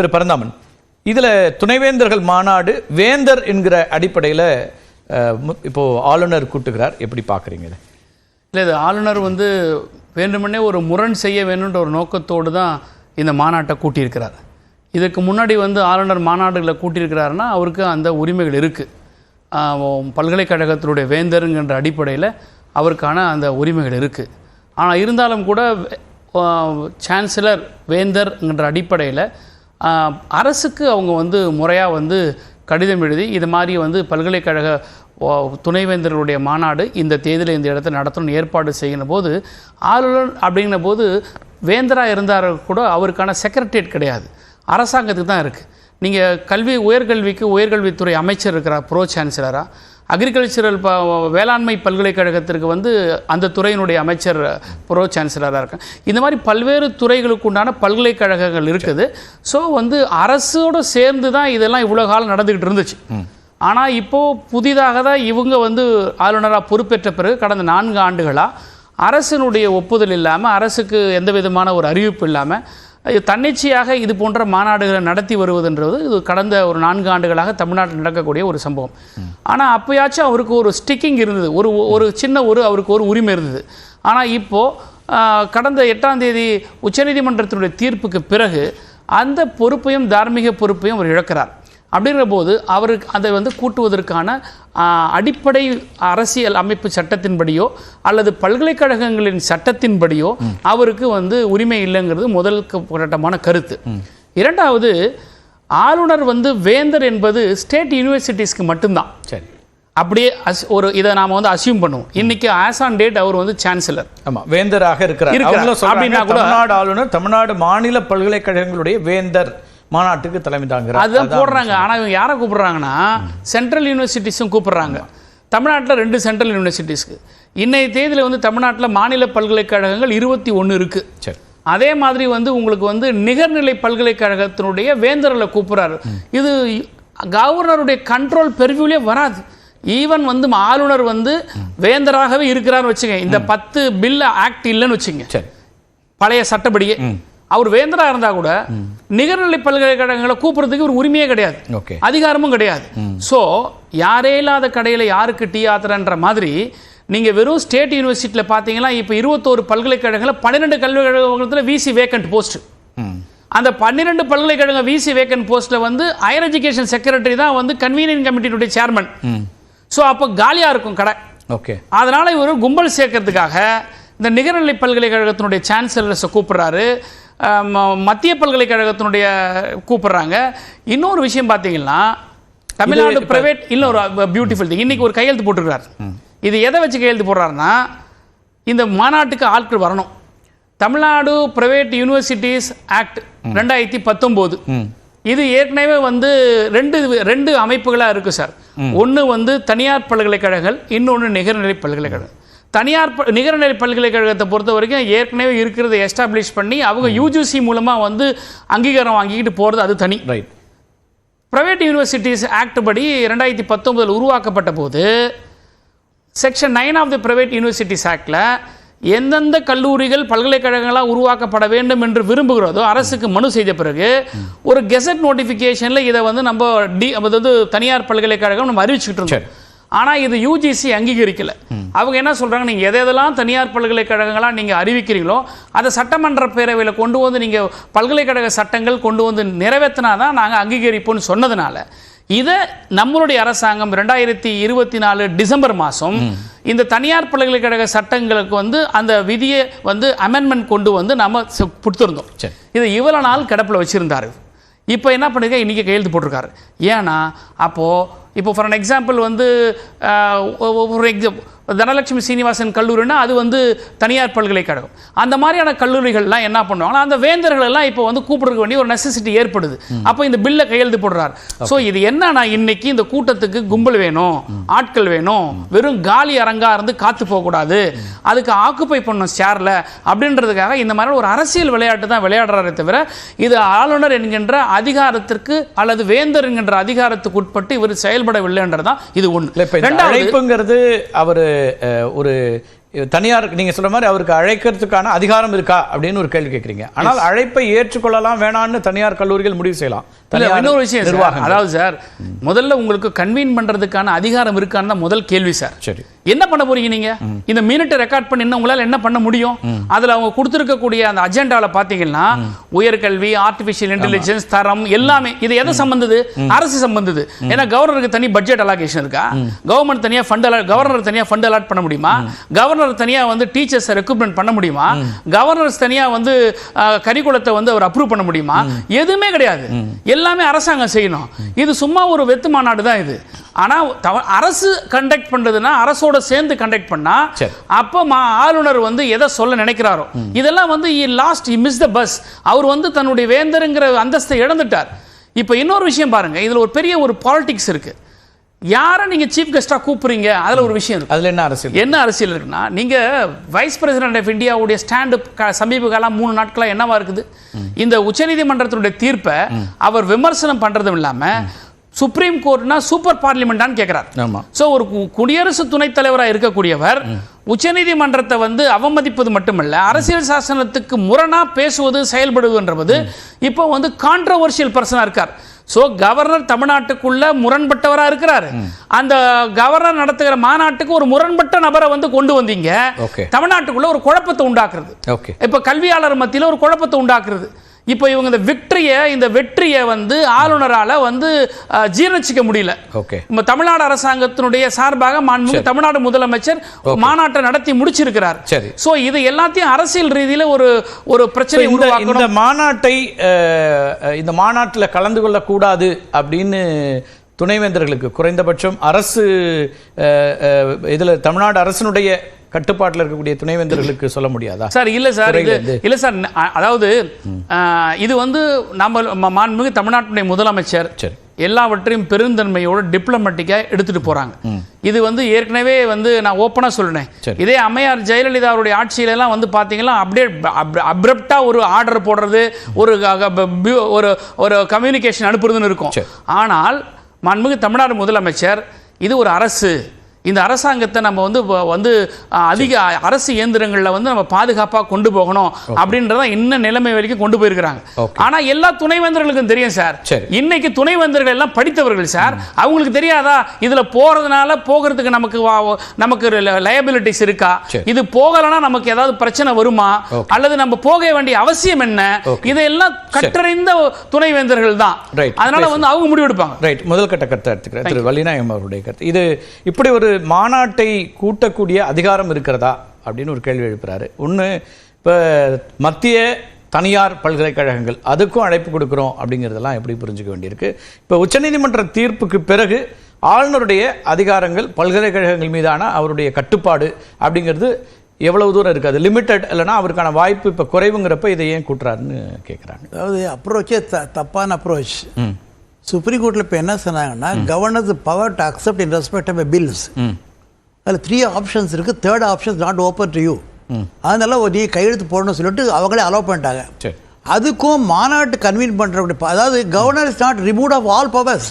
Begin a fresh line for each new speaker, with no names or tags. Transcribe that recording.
திரு பரந்தாமன் இதில் துணைவேந்தர்கள் மாநாடு வேந்தர் என்கிற அடிப்படையில் இப்போது ஆளுநர் கூட்டுகிறார். எப்படி பார்க்குறீங்க இதை?
இல்லை இது ஆளுநர் வந்து வேண்டுமென்னே ஒரு முரண் செய்ய வேணுன்ற ஒரு நோக்கத்தோடு தான் இந்த மாநாட்டை கூட்டியிருக்கிறார். இதுக்கு முன்னாடி வந்து ஆளுநர் மாநாடுகளை கூட்டியிருக்கிறாருன்னா அவருக்கு அந்த உரிமைகள் இருக்குது பல்கலைக்கழகத்தினுடைய வேந்தருங்கிற அடிப்படையில் அவருக்கான அந்த உரிமைகள் இருக்குது ஆனால் இருந்தாலும் கூட சான்சலர் வேந்தர்ங்கிற அடிப்படையில் அரசுக்கு அவங்க வந்து முறையாக வந்து கடிதம் எழுதி இது மாதிரி வந்து பல்கலைக்கழக துணைவேந்தர்களுடைய மாநாடு இந்த தேதியில் இந்த இடத்த நடத்தணும்னு ஏற்பாடு செய்கிற போது ஆளுநர் அப்படிங்கிற போது வேந்தராக இருந்தார் கூட அவருக்கான செக்ரட்டரியேட் கிடையாது. அரசாங்கத்துக்கு தான் இருக்குது நீங்கள் கல்வி உயர்கல்விக்கு உயர்கல்வித்துறை அமைச்சர் இருக்கிறார் ப்ரோ சான்சலராக அக்ரிகல்ச்சரல் ப வேளாண்மை பல்கலைக்கழகத்திற்கு வந்து அந்த துறையினுடைய அமைச்சர் ப்ரோ சான்சலராக இருக்காங்க இந்த மாதிரி பல்வேறு துறைகளுக்கு உண்டான பல்கலைக்கழகங்கள் இருக்குது. ஸோ வந்து அரசோடு சேர்ந்து தான் இதெல்லாம் இவ்வளோ காலம் நடந்துக்கிட்டு இருந்துச்சு. ஆனால் இப்போது புதிதாக தான் இவங்க வந்து ஆளுநராக பொறுப்பேற்ற பிறகு கடந்த நான்கு ஆண்டுகளாக அரசினுடைய ஒப்புதல் இல்லாமல் அரசுக்கு எந்த விதமான ஒரு அறிவிப்பு இல்லாமல் தன்னிச்சையாக இது போன்ற மாநாடுகளை நடத்தி வருவதுன்றது இது கடந்த ஒரு நான்கு ஆண்டுகளாக தமிழ்நாட்டில் நடக்கக்கூடிய ஒரு சம்பவம். ஆனால் அப்போயாச்சும் அவருக்கு ஒரு ஸ்டிக்கிங் இருந்தது. ஒரு ஒரு சின்ன ஒரு அவருக்கு ஒரு உரிமை இருந்தது. ஆனால் இப்போது கடந்த எட்டாம் தேதி உச்சநீதிமன்றத்தினுடைய தீர்ப்புக்கு பிறகு அந்த பொறுப்பையும் தார்மீக பொறுப்பையும் அவர் இழக்கிறார். அப்படிங்கிற போது அவருக்கு அதை வந்து கூட்டுவதற்கான அடிப்படை அரசியல் அமைப்பு சட்டத்தின்படியோ அல்லது பல்கலைக்கழகங்களின் சட்டத்தின்படியோ அவருக்கு வந்து உரிமை இல்லைங்கிறது முதல் கட்டமான கருத்து. இரண்டாவது ஆளுநர் வந்து வேந்தர் என்பது ஸ்டேட் யூனிவர்சிட்டிஸ்க்கு மட்டும்தான்.
சரி.
அப்படியே அஸ் ஒரு இதை நாம வந்து அசியூம் பண்ணுவோம். இன்னைக்கு ஆஸ் ஆன் டேட் அவர் வந்து சான்சலர்
ஆமா வேந்தராக இருக்கிறார்.
அப்படின்னா கூட-
தமிழ்நாடு ஆளுநர் தமிழ்நாடு மாநில பல்கலைக்கழகங்களுடைய வேந்தர். மாநாட்டுக்கு தலைமை தாங்குகிறார்.
அதுதான் போடுறாங்க. ஆனா இவங்க யாரை கூப்பிடுறாங்கன்னா சென்ட்ரல் யூனிவர்சிட்டிஸும் கூப்பிடுறாங்க. தமிழ்நாட்டில் ரெண்டு சென்ட்ரல் யூனிவர்சிட்டிஸ்க்கு இன்னைய தேதியில் வந்து தமிழ்நாட்டில் மாநில பல்கலைக்கழகங்கள் இருபத்தி ஒன்று இருக்கு.
சரி.
அதே மாதிரி வந்து உங்களுக்கு வந்து நிகர்நிலை பல்கலைக்கழகத்தினுடைய வேந்தர்களை கூப்பிடுறாரு. இது கவர்னருடைய கண்ட்ரோல் பெர்வியூலே வராது. ஈவன் வந்து ஆளுநர் வந்து வேந்தராகவே இருக்கிறார்னு வச்சுங்க இந்த பத்து பில் ஆக்ட் இல்லைன்னு வச்சுங்க
சரி.
பழைய சட்டப்படியே. அவர் வேந்தரா இருந்தா கூட நிகர்நிலை பல்கலைக்கழகங்களை கூப்பிடுறதுக்கு ஒரு உரிமையே கிடையாது.
ஓகே.
அதிகாரமும் கிடையாது. ஸோ யாரே இல்லாத கடையில் யாருக்கு டீ ஆத்துறன்ற மாதிரி நீங்கள் வெறும் ஸ்டேட் யூனிவர்சிட்டியில் பார்த்தீங்கன்னா இப்போ இருபத்தோரு பல்கலைக்கழகங்கள் பன்னிரெண்டு கல்விக்கழகத்தில் விசி வேக்கண்ட் போஸ்ட் அந்த பன்னிரெண்டு பல்கலைக்கழக விசி வேக்கண்ட் போஸ்ட்டில் வந்து ஹையர் எஜுகேஷன் செக்ரட்டரி தான் வந்து கன்வீனியன் கமிட்டியினுடைய சேர்மன் ஸோ அப்போ காலியாக இருக்கும் கடை.
ஓகே.
அதனால் இவர் கும்பல் சேர்க்கறதுக்காக இந்த நிகர்நிலை பல்கலைக்கழகத்தினுடைய சான்சலர்ஸை கூப்பிடுறாரு. மத்திய பல்கலைக்கழகத்தினுடைய கூப்பிடுறாங்க. இன்னொரு விஷயம் பார்த்தீங்கன்னா தமிழ்நாடு பிரைவேட் இன்னொரு பியூட்டிஃபுல் திங் இன்னைக்கு ஒரு கையெழுத்து போட்டிருக்காரு. இது எதை வச்சு கையெழுத்து போடுறாருன்னா இந்த மாநாட்டுக்கு ஆட்கள் வரணும். தமிழ்நாடு பிரைவேட் யூனிவர்சிட்டிஸ் ஆக்ட் ரெண்டாயிரத்தி பத்தொம்போது. இது ஏற்கனவே வந்து ரெண்டு ரெண்டு அமைப்புகளாக இருக்குது சார். ஒன்று வந்து தனியார் பல்கலைக்கழகங்கள் இன்னொன்று நிகர்நிலை பல்கலைக்கழகம் தனியார் நிகர்நிலை பல்கலைக்கழகத்தை பொறுத்த வரைக்கும் ஏற்கனவே இருக்கிறத எஸ்டாப்ளிஷ் பண்ணி அவங்க யூஜிசி மூலமாக வந்து அங்கீகாரம் வாங்கிக்கிட்டு போகிறது அது தனி.
ரைட்
பிரைவேட் யூனிவர்சிட்டிஸ் ஆக்ட் படி ரெண்டாயிரத்தி பத்தொன்பதில் உருவாக்கப்பட்ட போது section nine of the private universities ஆக்டில் எந்தெந்த கல்லூரிகள் பல்கலைக்கழகங்களாக உருவாக்கப்பட வேண்டும் என்று விரும்புகிறதோ அரசுக்கு மனு செய்த பிறகு ஒரு கெசட் நோட்டிஃபிகேஷனில் இதை வந்து நம்ம டி அதாவது தனியார் பல்கலைக்கழகம் நம்ம அறிவிச்சுக்கிட்டு இருந்தோம். ஆனால் இது யூஜிசி அங்கீகரிக்கல. அவங்க என்ன சொல்றாங்க? நீங்க எதை எதெல்லாம் தனியார் பல்கலைக்கழகங்களா நீங்க அறிவிக்கிறீங்களோ அதை சட்டமன்ற பேரவையில் கொண்டு வந்து நீங்க பல்கலைக்கழக சட்டங்கள் கொண்டு வந்து நிறைவேற்றினா தான் நாங்கள் அங்கீகரிப்போம்னு சொன்னதுனால இதை நம்மளுடைய அரசாங்கம் ரெண்டாயிரத்தி இருபத்தி நாலு டிசம்பர் மாதம் இந்த தனியார் பல்கலைக்கழக சட்டங்களுக்கு வந்து அந்த விதியை வந்து அமெண்ட்மெண்ட் கொண்டு வந்து நம்ம கொடுத்திருந்தோம். இதை இவ்வளோ நாள் கிடப்பில் வச்சிருந்தாரு. இப்போ என்ன பண்ணிருக்க இன்றைக்கி கையெழுத்து போட்டிருக்காரு. ஏன்னா அப்போது இப்போ ஃபார் அன் எக்ஸாம்பிள் வந்து ஒரு எக்ஸாம் தனலட்சுமி சீனிவாசன் கல்லூரினா அது வந்து தனியார் பல்கலைக்கழகம். அந்த மாதிரியான கல்லூரிகள்லாம் என்ன பண்ணுவாங்கன்னா அந்த வேந்தர்கள் எல்லாம் இப்போ வந்து கூப்பிடுறதுக்கு வேண்டிய ஒரு நெசசிட்டி ஏற்படுது. அப்போ இந்த பில்லை கையெழுத்து போடுறாரு. ஸோ இது என்னன்னா இன்னைக்கு இந்த கூட்டத்துக்கு கும்பல் வேணும் ஆட்கள் வேணும் வெறும் காலி அரங்கா இருந்து காத்து போகக்கூடாது. அதுக்கு ஆக்குப்பை பண்ணும் சேர்ல அப்படின்றதுக்காக இந்த மாதிரி ஒரு அரசியல் விளையாட்டு தான் விளையாடுறாரே தவிர இது ஆளுநர் என்கின்ற அதிகாரத்திற்கு அல்லது வேந்தர் என்கின்ற அதிகாரத்துக்கு உட்பட்டு இவர் செயல்படவில்லைன்றதுதான் இது
இல்ல இப்ப
ஒன்று
அழைப்புங்கிறது அவரு ஒரு தனியார் நீங்க சொல்ற மாதிரி அவருக்கு அழைக்கிறதுக்கான அதிகாரம் இருக்கா அப்படின்னு ஒரு கேள்வி கேட்குறீங்க ஆனால் அழைப்பை ஏற்றுக்கொள்ளலாம் வேணான்னு தனியார் கல்லூரிகள் முடிவு செய்யலாம்.
இன்னொரு விஷயம் சார். அதாவது சார் முதல்ல உங்களுக்கு கன்வீன் பண்றதுக்கான அதிகாரம் இருக்கான்னு முதல் கேள்வி சார்.
சரி.
என்ன பண்ண போறீங்க நீங்க? இந்த மினிட்டை ரெக்கார்ட் பண்ணி உங்களால என்ன பண்ண முடியும்? அதுல அவங்க கொடுத்திருக்கக்கூடிய அந்த அஜெண்டால பாத்தீங்கன்னா உயர்கல்வி ஆர்டிபிஷியல் இன்டெலிஜென்ஸ் தரம் எல்லாமே. இது எதை சம்பந்தது? அரசு சம்பந்தது. ஏன்னா கவர்னருக்கு தனி பட்ஜெட் அலாகேஷன் இருக்கா? கவர்மெண்ட் தனியா ஃபண்ட் கவர்னர் தனியா ஃபண்ட் அலாட் பண்ண முடியுமா? கவர்னர் தனியா வந்து டீச்சர்ஸ் ரெக்ரூட்மெண்ட் பண்ண முடியுமா? கவர்னர்ஸ் தனியா வந்து கரிக்குலத்தை வந்து அவர் அப்ரூவ் பண்ண முடியுமா? எதுவுமே கிடையாது. எல்லாமே அரசாங்கம் செய்யணும். இது சும்மா ஒரு வெத்து மாநாடு தான் இது. ஆனா தவ- அரசு கண்டக்ட் பண்றதுன்னா அரசோட சேர்ந்து கண்டக்ட் பண்ணா
சரி.
அப்ப மா ஆளுநர் வந்து எதை சொல்ல நினைக்கிறாரோ. இதெல்லாம் வந்து லாஸ்ட் மிஸ் த பஸ் அவர் வந்து தன்னுடைய வேந்தருங்கிற அந்தஸ்தை இழந்துட்டார். இப்போ இன்னொரு விஷயம் பாருங்க. இதுல ஒரு பெரிய ஒரு பாலிடிக்ஸ் இருக்கு. யாரை நீங்க சீஃப் கெஸ்டா கூப்பிடுறீங்க? அதுல ஒரு விஷயம் இருக்கு
அதுல என்ன அரசியல்
என்ன அரசியல் இருக்குன்னா நீங்க வைஸ் பிரசிடென்ட் ஆஃப் இந்தியாவுடைய ஸ்டாண்டு சமீப காலம் மூணு நாட்களா என்னவா இருக்குது? இந்த உச்சநீதிமன்றத்தினுடைய தீர்ப்பை அவர் விமர்சனம் பண்றதும் இல்லாம சுப்ரீம் கோர்ட்னா சூப்பர் பார்லிமெண்டான்னு கேட்கிறார் சோ ஒரு குடியரசு துணைத் தலைவராக இருக்கக்கூடியவர் உச்சநீதிமன்றத்தை வந்து அவமதிப்பது மட்டுமல்ல அரசியல் சாசனத்துக்கு முரணா பேசுவது செயல்படுவதுன்றது இப்போ வந்து கான்ட்ரவர்ஷியல் பர்சனா இருக்கார். சோ கவர்னர் தமிழ்நாட்டுக்குள்ள முரண்பட்டவரா இருக்கிறாரு அந்த கவர்னர் நடத்துகிற மாநாட்டுக்கு ஒரு முரண்பட்ட நபரை வந்து கொண்டு வந்தீங்க. தமிழ்நாட்டுக்குள்ள ஒரு குழப்பத்தை உண்டாக்குறது இப்ப கல்வியாளர் மத்தியில ஒரு குழப்பத்தை உண்டாக்குறது இப்போ இவங்க இந்த விக்டரியை இந்த வெற்றியை வந்து ஆளுநரால வந்து ஜீரணிச்சிக்க முடியல.
ஓகே.
நம்ம தமிழ்நாடு அரசாங்கத்தினுடைய சார்பாக மாண்புமிகு தமிழ்நாடு முதலமைச்சர் மாநாட்டை நடத்தி முடிச்சிருக்கிறார்.
சரி.
சோ இது எல்லாத்தையும் அரசியல் ரீதியில ஒரு ஒரு பிரச்சனை உருவாக்கணும்.
இந்த மாநாட்டை இந்த மாநாட்டில் கலந்து கொள்ளக்கூடாது அப்படின்னு துணைவேந்தர்களுக்கு குறைந்தபட்சம் அரசு இதுல தமிழ்நாடு அரசினுடைய கட்டுப்பாட்டில் இருக்கக்கூடிய துணைவேந்தர்களுக்கு சொல்ல முடியாதா?
சார் இல்ல சார் இது. இல்ல சார் அதாவது இது வந்து நம்ம மாண்புமிகு தமிழ்நாட்டுடைய முதலமைச்சர்
சரி.
எல்லாவற்றையும் பெருந்தன்மையோட டிப்ளமேட்டிக்காக எடுத்துட்டு போறாங்க. இது வந்து ஏற்கனவே வந்து நான் ஓப்பனாக சொல்லினேன். இதே அம்மையார் ஜெயலலிதா அவருடைய ஆட்சியில எல்லாம் வந்து பார்த்தீங்கன்னா அப்படியே அப்ரப்டா ஒரு ஆர்டர் போடுறது ஒரு ஒரு ஒரு கம்யூனிகேஷன் அனுப்புறதுன்னு இருக்கும். ஆனால் மாண்புமிகு தமிழ்நாடு முதலமைச்சர் இது ஒரு அரசு. இந்த அரசாங்கத்தை நம்ம வந்து வந்து அதிக அரசு இயந்திரங்களில் வந்து நம்ம பாதுகாப்பாக கொண்டு போகணும் அப்படின்றத இன்னும் நிலைமை வரைக்கும் கொண்டு போயிருக்கிறாங்க.
Okay.
ஆனா எல்லா துணைவேந்தர்களுக்கும் தெரியும் சார். இன்னைக்கு துணைவேந்தர்கள் எல்லாம் படித்தவர்கள் சார். அவங்களுக்கு தெரியாதா? இதுல போறதுனால போகிறதுக்கு நமக்கு நமக்கு லயபிலிட்டிஸ் இருக்கா. இது போகலனா நமக்கு ஏதாவது பிரச்சனை வருமா. அல்லது நம்ம போக வேண்டிய அவசியம் என்ன. இதையெல்லாம் கற்றறிந்த துணைவேந்தர்கள் தான். அதனால வந்து அவங்க முடிவெடுப்பாங்க.
ரைட் முதல் கட்ட கருத்தை எடுத்துக்கிறேன். திரு வள்ளிநாயகம் அவருடைய கருத்து. இது இப்படி ஒரு மாநாட்டை கூட்டக்கூடிய அதிகாரம் இருக்கிறதா அப்படின்னு ஒரு கேள்வி எழுப்புறாரு. ஒன்று இப்போ மத்திய தனியார் பல்கலைக்கழகங்கள் அதுக்கும் அழைப்பு கொடுக்குறோம் அப்படிங்கிறதெல்லாம் எப்படி புரிஞ்சுக்க வேண்டியிருக்கு? இப்போ உச்சநீதிமன்ற தீர்ப்புக்கு பிறகு ஆளுநருடைய அதிகாரங்கள் பல்கலைக்கழகங்கள் மீதான அவருடைய கட்டுப்பாடு அப்படிங்கிறது எவ்வளவு தூரம் இருக்குது அது லிமிட்டட் இல்லைன்னா அவருக்கான வாய்ப்பு இப்போ குறைவுங்கிறப்ப இதை ஏன் கூட்டுறாருன்னு கேட்குறாங்க
அதாவது அப்ரோச்சே த தப்பான அப்ரோச் சுப்ரீம் கோர்ட்டில் இப்போ என்ன சொன்னாங்கன்னா governors power to accept in respect of bills அதில் த்ரீ ஆப்ஷன்ஸ் இருக்குது third options not open to you அதனால ஒரு நீ கையெழுத்து போடணும்னு சொல்லிட்டு அவங்களே அலோவ் பண்ணிட்டாங்க. அதுக்கும் மாநாட்டு கன்வீன் பண்ணுற அதாவது governor is not remove of all powers